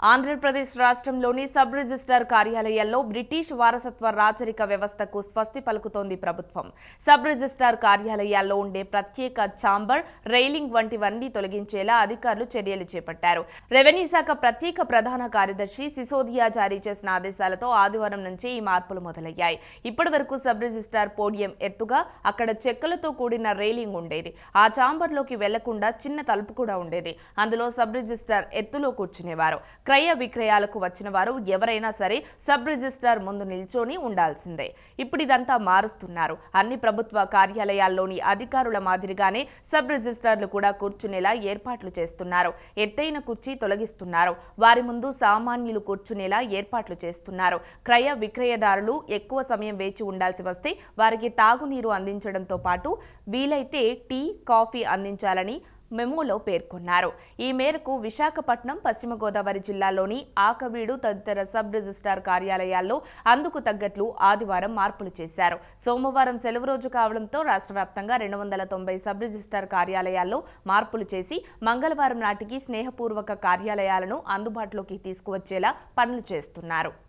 ఆంధ్రప్రదేశ్ రాష్ట్రంలోని sub registrar కార్యాలయాల్లో British వారసత్వ రాచరిక వ్యవస్థకు స్వస్తి పలుకుతోంది ప్రభుత్వం. సబ్ రిజిస్టార్ కార్యాలయాల్లో ఉండే ప్రత్యేక ఛాంబర్ రైలింగ్ వంటివన్నీ తొలగించేలా అధికారులు చర్యలు చేపట్టారు. రెవెన్యూ శాఖ ప్రత్యేక ప్రధాన కార్యదర్శి సిసోదియా జారీ చేసిన ఆదేశాలతో ఆదివారం నుంచి ఈ మార్పులు మొదలయ్యాయి. ఇప్పటి వరకు సబ్ రిజిస్టార్ పోడియం ఎత్తుగా అక్కడ చెక్కలతో కూడిన రైలింగ్ ఉండేది. ఆ ఛాంబర్లోకి వెళ్ళకుండా చిన్న తలుపు కూడా ఉండేది. అందులో సబ్ రిజిస్టార్ ఎత్తులో కూర్చునేవారు. క్రయ విక్రయాలకు వచ్చిన వారు ఎవరైనా సరే సబ్ రిజిస్ట్రార్ ముందు నిల్చొని ఉండాల్సిందే. ఇప్పుడు ఇదంతా మారుస్తున్నారు. అన్ని ప్రభుత్వ కార్యాలయాల్లోని అధికారుల మాదిరిగానే సబ్ రిజిస్ట్రార్లు కూడా కూర్చునేలా ఏర్పాట్లు చేస్తున్నారు. ఎత్తైన కుర్చీ తొలగిస్తున్నారు. వారి ముందు సామాన్యులు కూర్చునేలా ఏర్పాట్లు చేస్తున్నారు. క్రయ విక్రయదారులు ఎక్కువ సమయం వేచి ఉండాల్సి వస్తే వారికి తాగునీరు అందించడంతో పాటు వీలైతే టీ కాఫీ అందించాలని మెమోలో పేర్కొన్నారు. ఈ మేరకు విశాఖపట్నం పశ్చిమ గోదావరి జిల్లాలోని ఆకవీడు తదితర సబ్ రిజిస్ట్రార్ కార్యాలయాల్లో అందుకు తగ్గట్లు ఆదివారం మార్పులు చేశారు. సోమవారం సెలవు రోజు కావడంతో రాష్ట్ర వ్యాప్తంగా రెండు వందల తొంభై సబ్ రిజిస్ట్రార్ కార్యాలయాల్లో మార్పులు చేసి మంగళవారం నాటికి స్నేహపూర్వక కార్యాలయాలను అందుబాటులోకి తీసుకువచ్చేలా పనులు చేస్తున్నారు.